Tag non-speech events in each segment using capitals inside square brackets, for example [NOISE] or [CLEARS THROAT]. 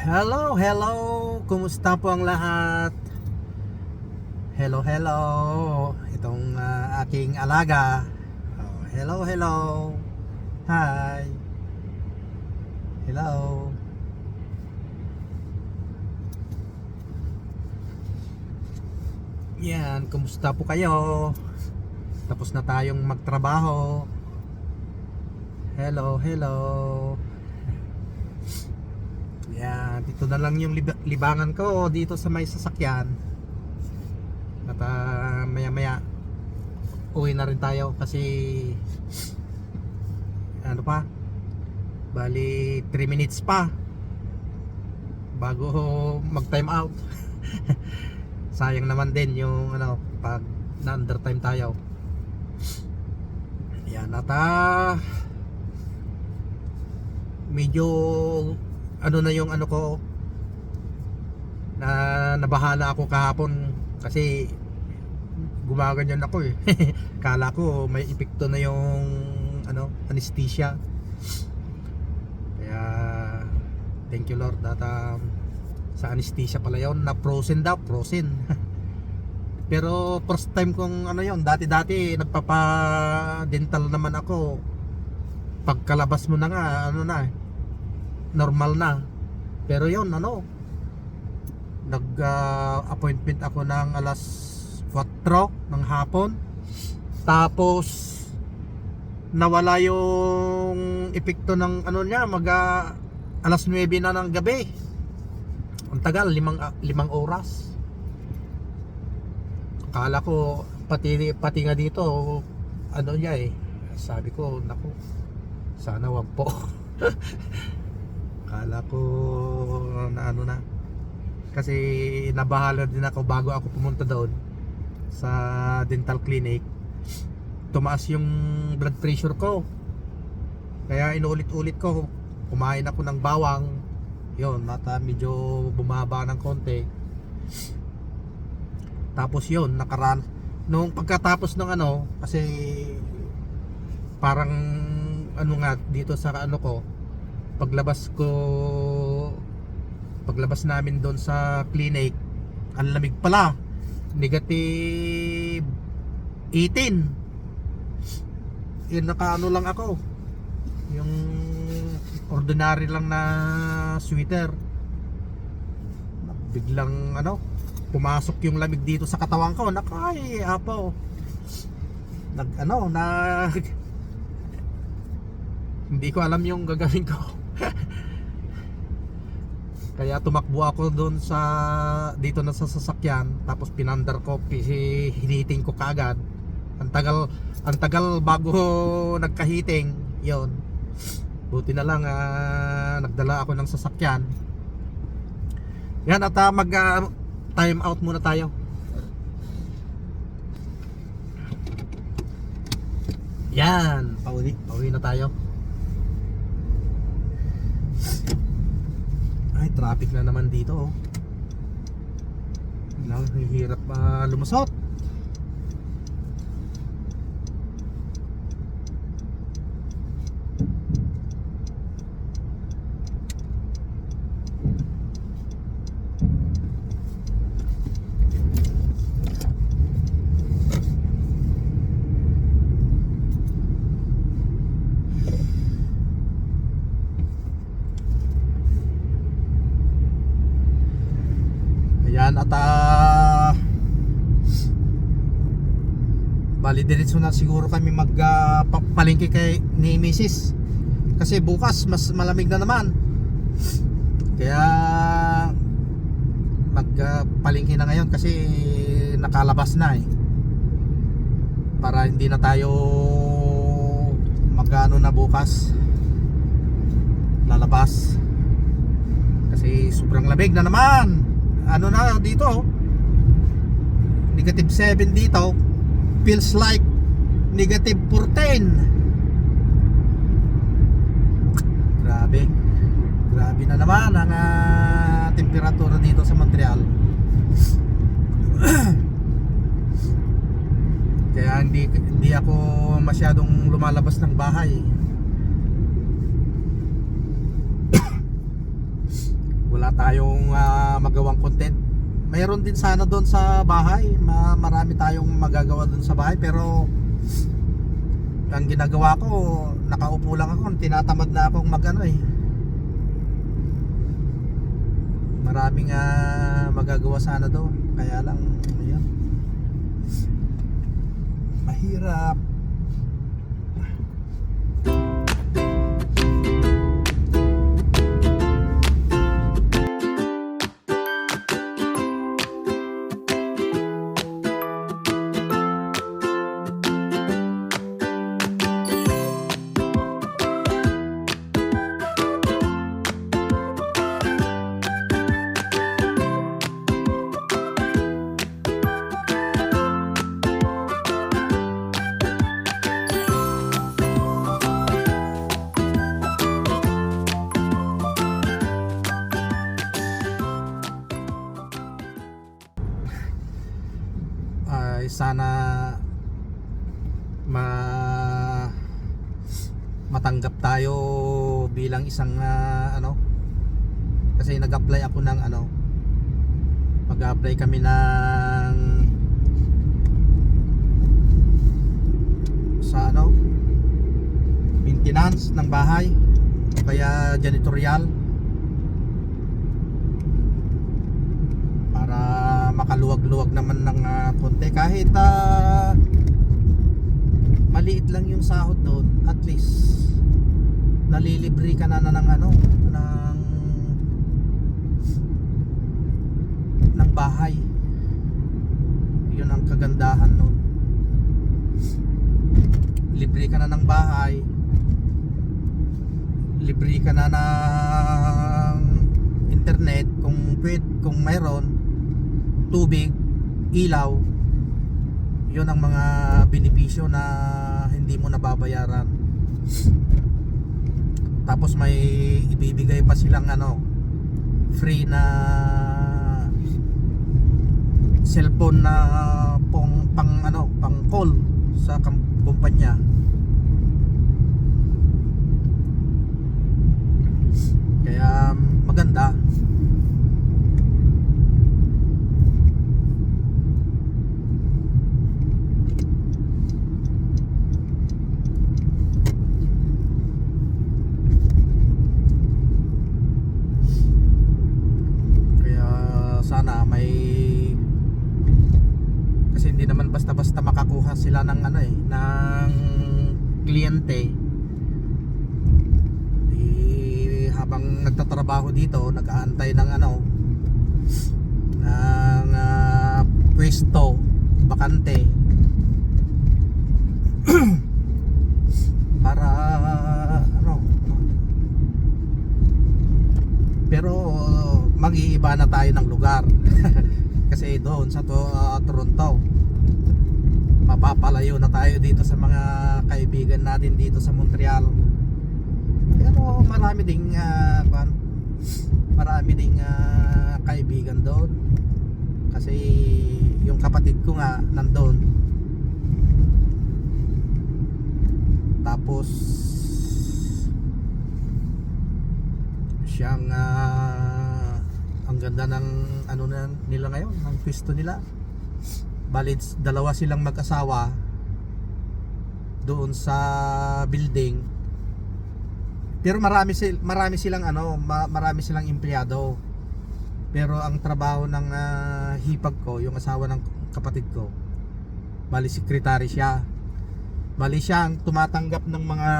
Hello, hello. Kumusta po ang lahat? Hello, hello. Itong ah, aking alaga. Oh, hello, hello. Hi. Hello. Yan, kumusta po kayo? Tapos na tayong magtrabaho. Hello, hello. Yan, dito na lang yung lib- libangan ko dito sa may sasakyan. At ah, maya maya uwi na rin tayo kasi ano pa? Bali 3 minutes pa bago mag time out. [LAUGHS] Sayang naman din yung ano pag na under time tayo. Yan at ah, medyo ano na yung ano ko na nabahala ako kahapon kasi gumaganyan ako eh. [LAUGHS] Kala ko may epekto na yung ano anesthesia. Kaya thank you Lord at um, sa anesthesia pala yun. Na frozen daw frozen. [LAUGHS] Pero first time kong ano yun dati dati nagpapa dental naman ako. Pagkalabas mo na nga ano na eh normal na. Pero yon ano nag ah, appointment ako ng alas 4 ng hapon. Tapos nawala yung epekto ng ano niya mag ah, alas 9 na ng gabi. Ang tagal limang, ah, limang oras. Akala ko pati, pati nga dito ano niya eh. Sabi ko naku sana wag po [LAUGHS] Kala ko na ano na. Kasi nabahala din ako bago ako pumunta doon sa dental clinic. Tumaas yung blood pressure ko. Kaya inulit-ulit ko. Kumain ako ng bawang. Yun, at ah, medyo bumaba ng konti. Tapos yun, nakaran. Nung pagkatapos ng ano, kasi parang ano nga dito sa ano ko, paglabas ko paglabas namin doon sa clinic ang lamig pala. Negative 18 yun nakaano lang ako. Yung ordinary lang na sweater. Biglang ano pumasok yung lamig dito sa katawan ko. Nakay apo. Nag ano nag [LAUGHS] hindi ko alam yung gagawin ko kaya tumakbo ako doon sa dito na sa sasakyan tapos pinandar ko hiniting ko kaagad. Ang tagal ang tagal bago [LAUGHS] nagkahiting yon buti na lang ah, nagdala ako ng sasakyan. Yan at ah, mag ah, time out muna tayo. Yan pauwi, pauwi na tayo Ay, traffic na naman dito oh. Nahihirap pa lumusot. Ayan at ah Bali diretso na siguro kami mag ah, pa- palengke kay ni Mrs. Kasi bukas mas malamig na naman. Kaya mag ah, palengke na ngayon kasi nakalabas na eh. Para hindi na tayo magano na bukas lalabas kasi sobrang lamig na naman ano na dito negative 7 dito feels like negative 14 grabe. Grabe na naman ang ah, temperatura dito sa Montreal. [CLEARS THROAT] Kaya hindi hindi ako masyadong lumalabas ng bahay. [CLEARS THROAT] Wala tayong ah, magawang content. Mayroon din sana doon sa bahay. Ma- marami tayong magagawa doon sa bahay pero ang ginagawa ko, nakaupo lang ako, tinatamad na akong magano eh. Maraming ah, magagawa sana doon. Kaya lang, ayun. Mahirap. Isang ah, ano kasi nag-apply ako ng ano mag-apply kami ng sa ano maintenance ng bahay kaya janitorial para makaluwag-luwag naman ng ah, konti. Kahit ah, maliit lang yung sahod doon at least nalilibre ka na, na ng ano ng ng bahay. Yun ang kagandahan noon libre ka na ng bahay. Libre ka na ng internet kung pwede, kung mayroon tubig, ilaw. Yun ang mga benepisyo na hindi mo nababayaran tapos may ibibigay pa silang ano free na cellphone na pong pang ano pang call sa kumpanya. Kaya maganda Kaya sana may kasi hindi naman basta-basta makakuha sila ng ano eh ng kliyente. Di habang nagtatrabaho dito, nag-aantay ng ano ng ah, pwesto bakante [CLEARS THROAT] para ano pero mag-iiba na tayo ng lugar [LAUGHS] kasi doon sa to, ah, Toronto mapapalayo na tayo dito sa mga kaibigan natin dito sa Montreal. Pero marami ding kwan, marami ding ah, kaibigan doon. Kasi yung kapatid ko nga nandoon tapos siyang ah, ang ganda ng ano na nila ngayon ng pwesto nila Balit dalawa silang mag-asawa doon sa building. Pero marami sil marami silang ano ma- marami silang empleyado. Pero ang trabaho ng ah, hipag ko yung asawa ng kapatid ko bali secretary siya. Bali siya ang tumatanggap ng mga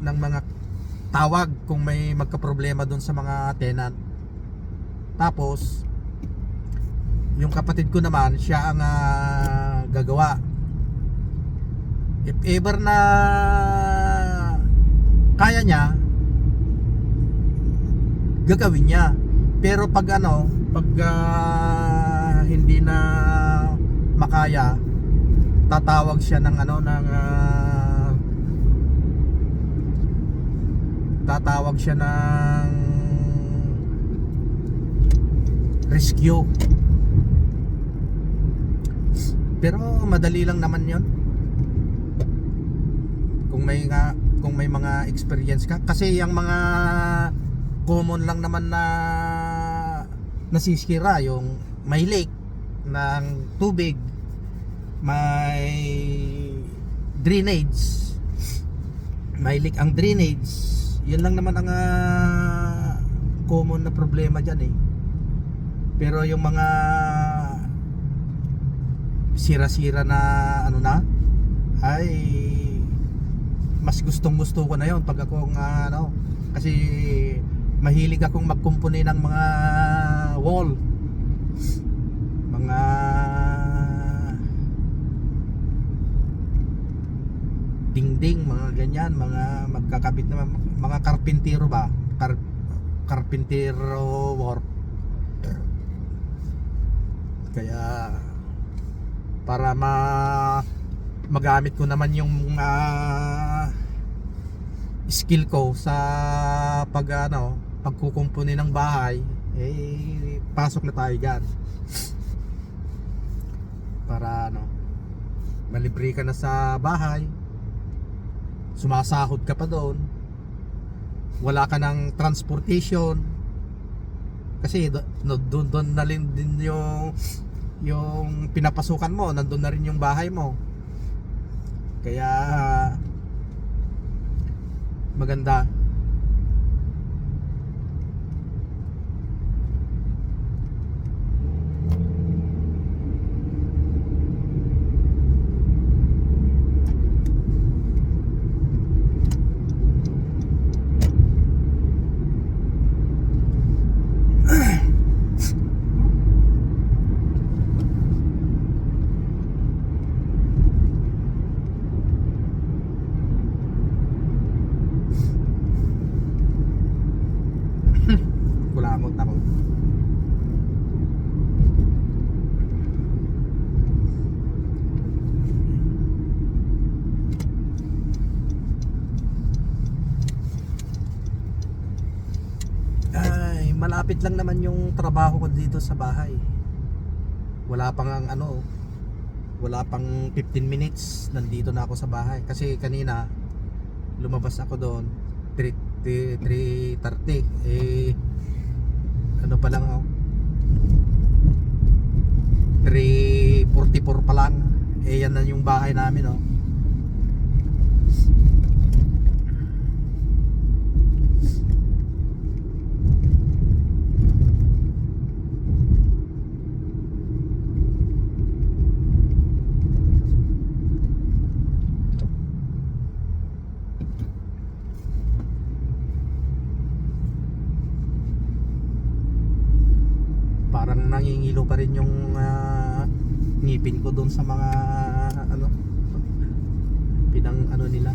ng mga tawag kung may magka-problema doon sa mga tenant. Tapos yung kapatid ko naman, siya ang ah, gagawa. If ever na kaya niya, gagawin niya. Pero pag ano, pag ah, hindi na makaya, tatawag siya ng ano ng ah, tatawag siya ng rescue pero madali lang naman yon kung may nga kung may mga experience ka. Kasi yung mga common lang naman na nasisira yung may leak ng tubig may drainage may leak ang drainage yun lang naman ang ah, common na problema dyan eh. Pero yung mga sira-sira na ano na ay mas gustong gusto ko na yon pag ako ang ah, ano kasi mahilig akong magkumpuni ng mga wall. Mga dingding mga ganyan mga magkakabit na mga karpintero ba? Kar, karpintero work. Kaya para ma magamit ko naman yung ah, skill ko sa pag ano pagkukumpuni ng bahay eh pasok na tayo diyan para ano malibre ka na sa bahay sumasahod ka pa doon wala ka ng transportation kasi doon doon na din yung yung pinapasukan mo nandun na rin yung bahay mo. Kaya maganda kulangot ako ay malapit lang naman yung trabaho ko dito sa bahay. Wala pang ang ano wala pang 15 minutes nandito na ako sa bahay. Kasi kanina lumabas ako doon 3 3:30 eh ano pa lang oh. 3.44 pa lang. Eh yan na yung bahay namin oh parang nangingilo pa rin yung ah, ngipin ko doon sa mga ano pinang ano nila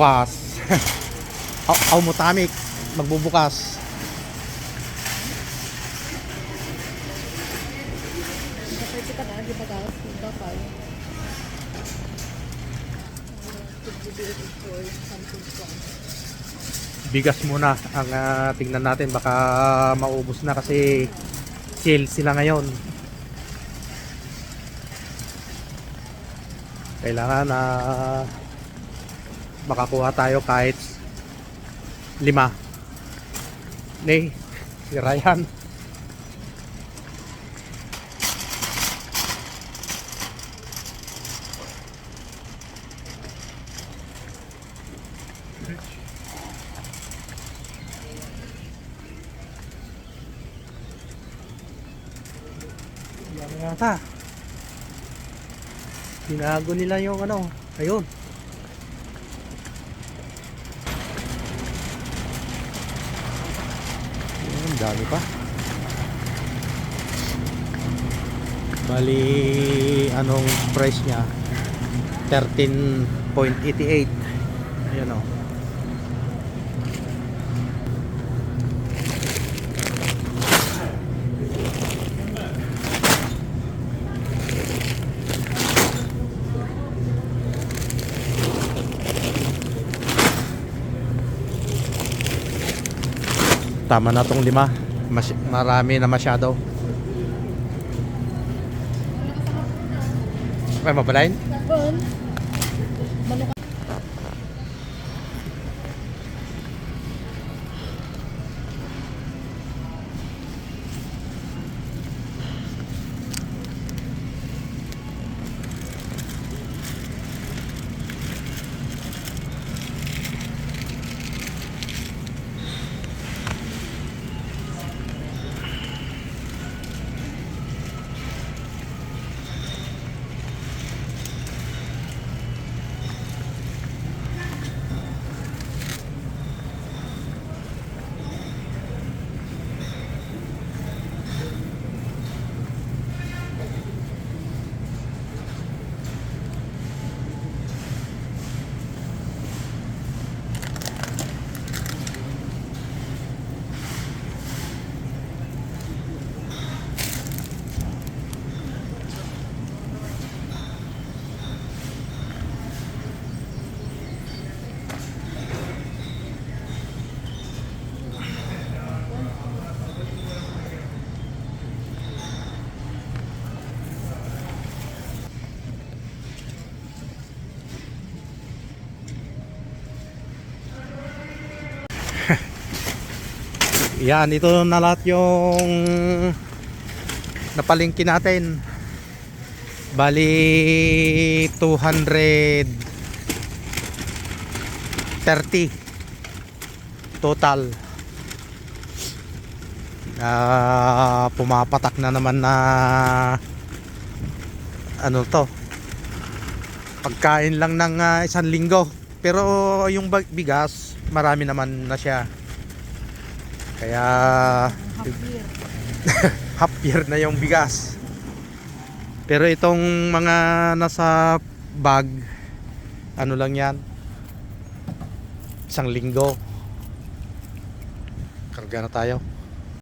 gas, di ba pa? bigas muna ang ah, tingnan natin. Baka maubos na kasi sale sila ngayon. Kailangan na makakuha tayo kahit lima ne si Ryan Yan yata. Tinago nila yung ano. Ayun. Ayun, dami pa. Bali, anong price niya? 13.88. Ayun o. Tama na tong lima. Mas, marami na masyado. May mapalain? Bon. Yan, ito na lahat yung napalingki natin. Bali 230 total. Ah, pumapatak na naman na ano to pagkain lang ng ah, isang linggo pero yung bigas marami naman na siya kaya [LAUGHS] half year. na yung bigas. Pero itong mga nasa bag, ano lang yan? Isang linggo. Karga na tayo.